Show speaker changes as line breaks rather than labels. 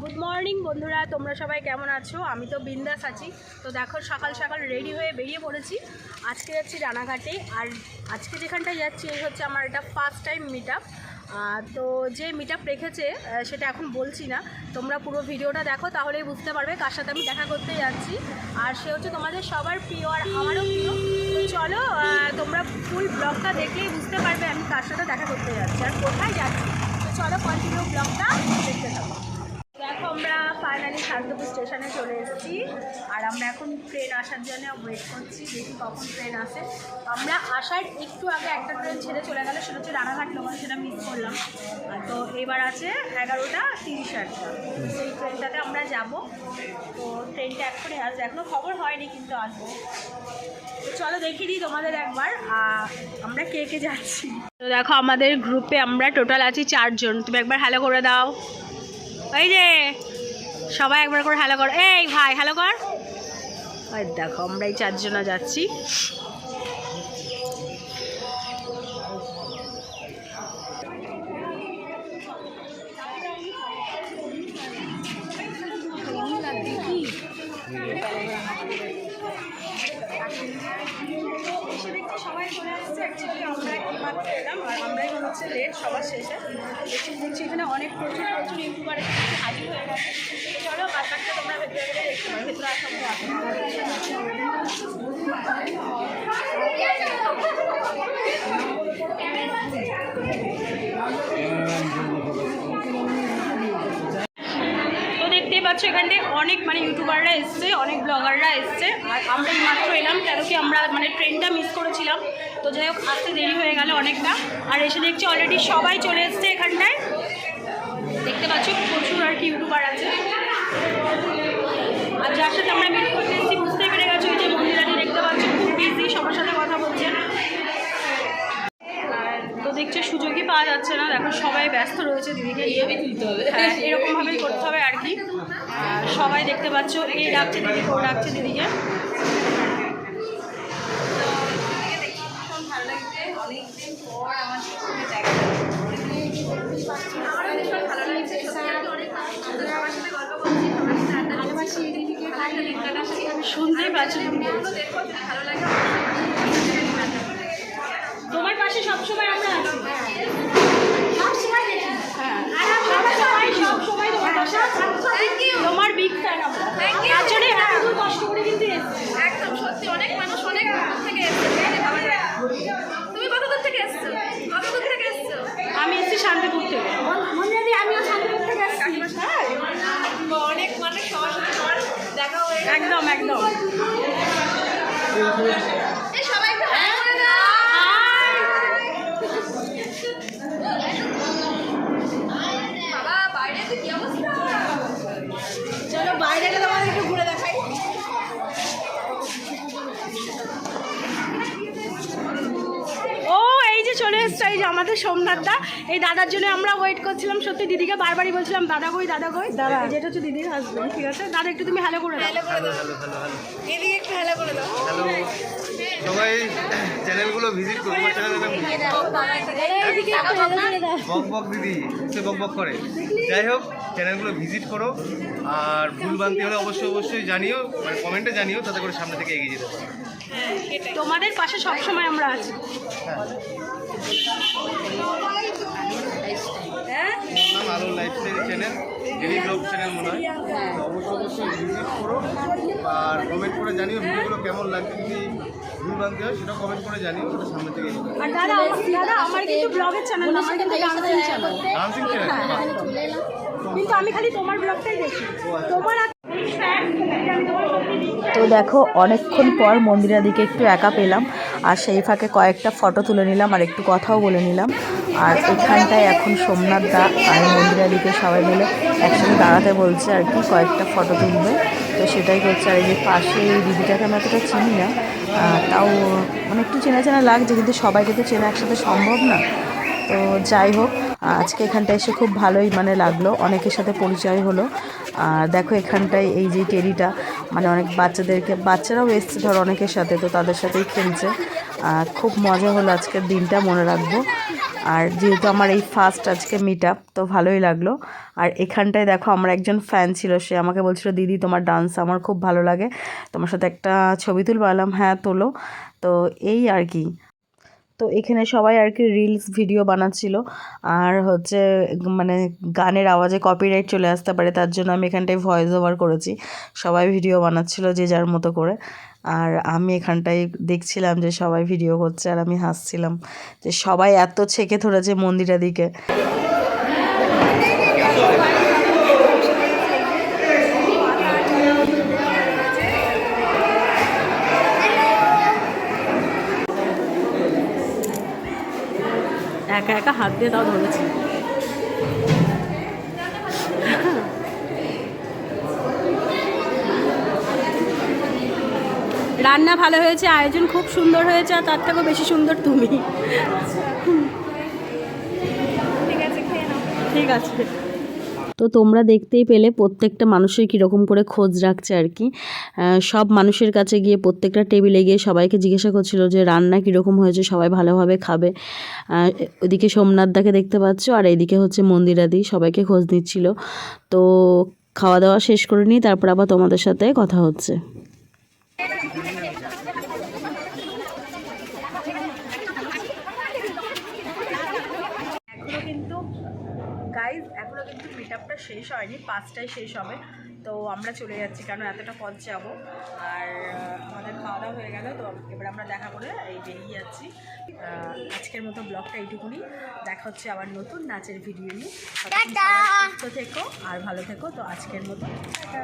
Good morning বন্ধুরা। তোমরা সবাই কেমন আছো? আমি তো বিন্দাস আছি। তো দেখো, সকাল সকাল রেডি হয়ে বেরিয়ে পড়েছি। আজকে যাচ্ছি রানাঘাটে। আর আজকে যেখানটায় যাচ্ছি, এই হচ্ছে আমার এটা ফার্স্ট টাইম মিট আপ তো যে মিট আপ রেখেছে সেটা এখন বলছি না। তোমরা পুরো ভিডিওটা দেখো, তাহলেই বুঝতে পারবে কার সাথে আমি দেখা করতে যাচ্ছি। আর সে হচ্ছে তোমাদের সবার প্রিয় আর আমারও প্রিয়। চলো তোমরা ফুল ব্লগটা দেখলেই বুঝতে পারবে আমি কার সাথে দেখা করতে যাচ্ছি আর কোথায় যাচ্ছি। তো চলো কন্টিনিউ ব্লগটা দেখতে থাকো। শান্তপুর স্টেশনে চলে এসেছি। আর আমরা এখন ট্রেন আসার জন্য ওয়েট করছি, দেখি কখন ট্রেন আসে। আমরা আসার একটু আগে একটা ট্রেন ছেড়ে চলে গেল, সেটা হচ্ছে রানাঘাট লোকাল, সেটা মিস করলাম। তো এবার আছে এগারোটা তিরিশ আটটা সেই ট্রেনটাতে আমরা যাব। তো ট্রেনটা এখনই আসবে। এখনও খবর হয়নি কিন্তু আসব। চলো দেখিয়ে দিই তোমাদের একবার আমরা কে কে যাচ্ছি। তো দেখো আমাদের গ্রুপে আমরা টোটাল আছি চারজন। তুমি একবার হ্যালো করে দাও। এই যে সবাই একবার করে হ্যালো কর। এই ভাই হ্যালো কর। দেখো, আমরা এই চারজনা যাচ্ছি। সবাই চলে আসছে অ্যাকচুয়ালি আমরা হচ্ছে লেট সবার শেষে। দেখছি দেখছি এখানে অনেক প্রচুর প্রচুর ইউটিউবার হাজির হয়ে গেছে। চলো বাকিটা তোমরা ভেতরে ভেতরে দেখতে পারো। ভেতরে আসার পাচ্ছ এখানটায় অনেক মানে ইউটিউবাররা এসছে, অনেক ব্লগাররা এসছে। আর আমরা এই মাত্র এলাম কেন কি আমরা মানে ট্রেনটা মিস করেছিলাম। তো যাই হোক, আসতে দেরি হয়ে গেল অনেকটা। আর এসে দেখছি অলরেডি সবাই চলে এসছে এখানটায়। দেখতে পাচ্ছ প্রচুর আর কি ইউটিউবার আছে। আর যার সাথে আমরা মিট করতে এসেছি বুঝতে পেরে গেছো যে মন্দিরাটি দেখতে পাচ্ছ খুব বিজি সবার সাথে কথা বলছে। তো দেখছ সুযোগই পাওয়া যাচ্ছে না, দেখো সবাই ব্যস্ত রয়েছে দিদিকে। নিয়ে তুলতে হবে হ্যাঁ এরকমভাবেই করতে হবে আর কি আর সবাই দেখতে পাচ্ছ, এই ডাকছে দিদিকে ও ডাকছে দিদিকে।
ভালো লাগছে অনেকদিন পর আমার দেখা আমারও ভীষণ ভালো লাগছে সত্যি আমি অনেক সবার সাথে গল্প করছি সবার সাথে আড্ডা ভালোবাসি দিদিকে ভালো লিঙ্কটা আসি
শুনতেই পাচ্ছ তুমি
দেখো যদি ভালো লাগে
তোমার পাশে সবসময় আমরা আছি
সব সময় দেখি
হ্যাঁ আমরা সবাই সবসময় তোমার পাশে আছি।
থ্যাংক ইউ
তোমার বিগ ফ্যান আমরা
Thank you.
তার জন্য এত দূর কষ্ট করে কিন্তু এসেছি
একদম সত্যি অনেক মানুষ অনেক দূর থেকে এসেছে দেখে ভালো লাগে তুমি কত দূর থেকে এসছো কত দূর থেকে এসছো
আমি এসেছি শান্তিপুর থেকে
মন্দিরাদি আমিও শান্তিপুর থেকে এসেছি অনেক সবার সাথে দেখা হয়ে
একদম একদম। আমাদের সোমনাথদা। এই দাদার জন্য আমরা ওয়েট করছিলাম। সত্যি দিদিকে বারবারই বলছিলাম দাদা কই দাদা কই দাদা যেটা হচ্ছে দিদির হাজবেন্ড ঠিক আছে? দাদা একটু তুমি হ্যালো করে দাও।
হ্যালো করে দাও এদিকে একটু হ্যালো করে দাও।
হ্যালো সবাই চ্যানেলগুলো ভিজিট করো আমার চ্যানেল
এদিকে একটু হ্যালো করে দাও।
বক বক দিদি সে বক বক করে। যাই হোক চ্যানেলগুলো ভিজিট করো। আর ভুল বান্তি হলে অবশ্যই অবশ্যই জানিও মানে কমেন্টে জানিও তাতে করে সামনে থেকে এগিয়ে যেতে পারো।
তোমাদের পাশে সবসময় আমরা আছি।
হ্যাঁ।
Alo lifestyle channel daily vlog channel মনে হয়। তো অবশ্যই অবশ্যই ভিজিট করো। আর কমেন্ট করে জানিও ভিডিওগুলো কেমন লাগছে যদি ভুল বান্তি হয় সেটাও কমেন্ট করে জানিও সেটা সামনে থেকে
আর দাদা দাদা আমার কিন্তু ব্লগের চ্যানেল না আমার কিন্তু ডান্সিং চ্যানেল
ডান্সিং চ্যানেল
কিন্তু আমি খালি তোমার ব্লগটাই দেখি। তোমার
তো দেখো অনেকক্ষণ পর মন্দিরাদিকে একটু একা পেলাম। আর সেই ফাঁকে কয়েকটা ফটো তুলে নিলাম আর একটু কথাও বলে নিলাম। আর এখানটায় এখন সোমনাথ দা আর মন্দিরাদিকে সবাই মিলে একসাথে দাঁড়াতে বলছে আর কি, কয়েকটা ফটো তুলবে। তো সেটাই করছে আর এই যে পাশে এই দিদিটাকে আমি অতটা চিনি না তাও মানে একটু চেনা চেনা লাগছে কিন্তু সবাইকে তো চেনা একসাথে সম্ভব না। তো যাই হোক আজকে এখানটায় এসে খুব ভালোই মানে লাগল, অনেকের সাথে পরিচয় হলো। আর দেখো এখানটায় এই যে টেরিটা মানে অনেক বাচ্চাদেরকে, বাচ্চারাও এসছে ধর অনেকের সাথে, তো তাদের সাথেই খেলছে। খুব মজা হলো আজকের দিনটা, মনে রাখব। আর যেহেতু আমার এই ফার্স্ট আজকে মিট আপ তো ভালোই লাগল। আর এখানটায় দেখো আমার একজন ফ্যান ছিল, সে আমাকে বলছিল, দিদি, তোমার ডান্স আমার খুব ভালো লাগে। তোমার সাথে একটা ছবি তুলবো? বললাম হ্যাঁ তোলো। তো এই আর কি। তো এখানে সবাই আর কি রিলস ভিডিও বানাচ্ছিল। আর হচ্ছে মানে গানের আওয়াজে কপিরাইট চলে আসতে পারে, তার জন্য আমি এখানটায় ভয়েস ওভার করেছি। সবাই ভিডিও বানাচ্ছিল যে যার মতো করে। আর আমি এখানটায় দেখছিলাম যে সবাই ভিডিও করছে, আর আমি হাসছিলাম যে সবাই এত ছেঁকে ধরেছে মন্দিরের দিকে।
একা একা হাত দিয়ে তাও ধরেছি। রান্না ভালো হয়েছে আয়োজন খুব সুন্দর হয়েছে আর তার থেকেও বেশি সুন্দর তুমি।
ঠিক আছে
ঠিক আছে।
তো তোমরা দেখতেই পেলে প্রত্যেকটা মানুষের কীরকম করে খোঁজ রাখছে আর কি। সব মানুষের কাছে গিয়ে প্রত্যেকটা টেবিলে গিয়ে সবাইকে জিজ্ঞাসা করছিল যে রান্না কীরকম হয়েছে, সবাই ভালোভাবে খাবে। ওদিকে সোমনাথদাকে দেখতে পাচ্ছ আর এইদিকে হচ্ছে মন্দিরাদি, সবাইকে খোঁজ নিচ্ছিল। তো খাওয়া দাওয়া শেষ করে নিই, তারপর আবার তোমাদের সাথে কথা হচ্ছে
এখনও কিন্তু গাইজ এখনও কিন্তু মিট আপটা শেষ হয়নি পাঁচটায় শেষ হবে। তো আমরা চলে যাচ্ছি কেন এতটা পথ যাব? আর আমাদের খাওয়া দাওয়া হয়ে গেল তো এবার আমরা দেখা করে এই বেরিয়ে যাচ্ছি। আজকের মতো ব্লগটা এইটুকুনি। দেখা হচ্ছে আবার নতুন নাচের ভিডিও নিয়ে। সুস্থ থেকো আর ভালো থেকো। তো আজকের মতো টাটা!